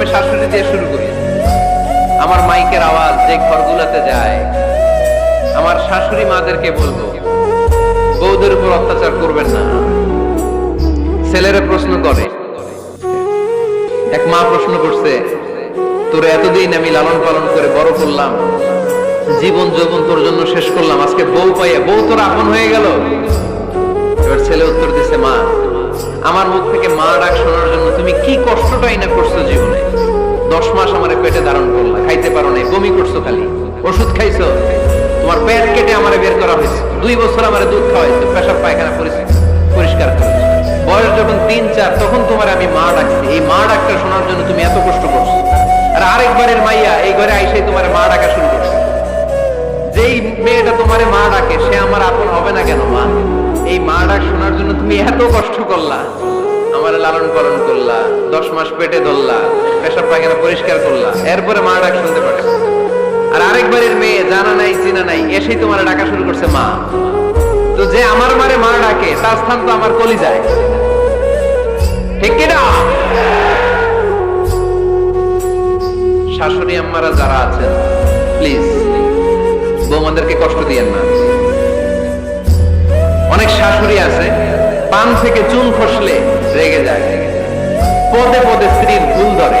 প্রথমে শাশুড়ি দিয়ে শুরু করি। আমার মাইকের আওয়াজ যে ঘরগুলোতে যায়, আমার শাশুড়ি মাদেরকে বলব বউদের উপর অত্যাচার করবেন না। ছেলেরা প্রশ্ন করে, এক মা প্রশ্ন করছে, তোর এতদিন আমি লালন পালন করে বড় করলাম, জীবন যৌবন তোর জন্য শেষ করলাম, আজকে বউ পাইয়া, বউ তোর আপন হয়ে গেল? এবার ছেলে উত্তর দিছে, মা, আমার মুখ থেকে মা ডাক শোনার জন্য তুমি কি কষ্টটাই না করছ জীবনে? দশ মাস আমার পেটে ধারণ করলা, খাইতে পারো নাই, বমি করছ খালি, ওষুধ খাইছো, তোমার পেট কেটে আমারে বের করা হয়েছে, দুই বছর আমারে দুধ খাওয়াইছো পেশাব পায়খানা পরিষ্কার পরিষ্কার করেছ। বয়স যখন তিন, চার, তখন তোমার আমি মা ডাকছি, এই মা ডাকটা শোনার জন্য তুমি এত কষ্ট করছ। আর আরেকবারের মাইয়া এই ঘরে আইসে তোমার মা ডাকা শুরু করছে। যেই মেয়েটা তোমার মা ডাকে, সে আমার আপন হবে না কেন, মা? এই মা ডাক শোনার জন্য তুমি এত কষ্ট করলা, আমার লালন পালন করলা, দশ মাস পেটে ধরলা পেশাব পায়খানা পরিষ্কার করলা এরপরে মা ডাক শুনতে পারে। আর আরেকবারের মেয়ে, জানা নাই, চিনা নাই, এসেই তোমার ডাকা শুরু করছে মা। তো যে আমার মারে মা ডাকে, তার স্থান তো আমার কলি যায় ঠিক কিনা? শাশুড়ি আম্মারা যারা আছেন প্লিজ বৌমাদেরকে কষ্ট দিয়েন না। অনেক শাশুড়ি আছে, পান থেকে চুন খসলে রেগে যায়। পদে পদে স্ত্রীর ভুল ধরে।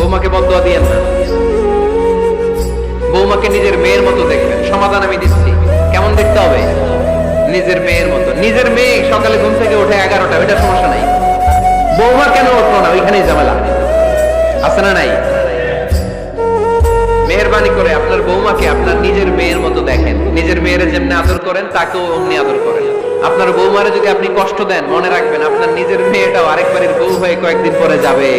বৌমাকে বদোয়া দিয়েন না। বৌমাকে নিজের মেয়ের মতো দেখবেন। সমাধান আমি দিচ্ছি। কেমন দেখতে হবে? নিজের মেয়ের মতো। নিজের মেয়ে সকালে ঘুম থেকে ওঠে এগারোটা, ওইটা সমস্যা নাই। বৌমা কেন উঠল না? ওইখানেই ঝামেলা। আছে না নাই? মেহরবানি করে আপনার বৌমাকে আপনার নিজের মেয়ের মতো দেখেন। নিজের মেয়ের যেমনি আদর করেন, তাকেও অমনি আদর করেন। আপনার বৌমারে যদি আপনি কষ্ট দেন, মনে রাখবেন আপনার নিজের মেয়েটাও আরেকবারের বউ হয়ে কয়েকদিন পরে যাবে।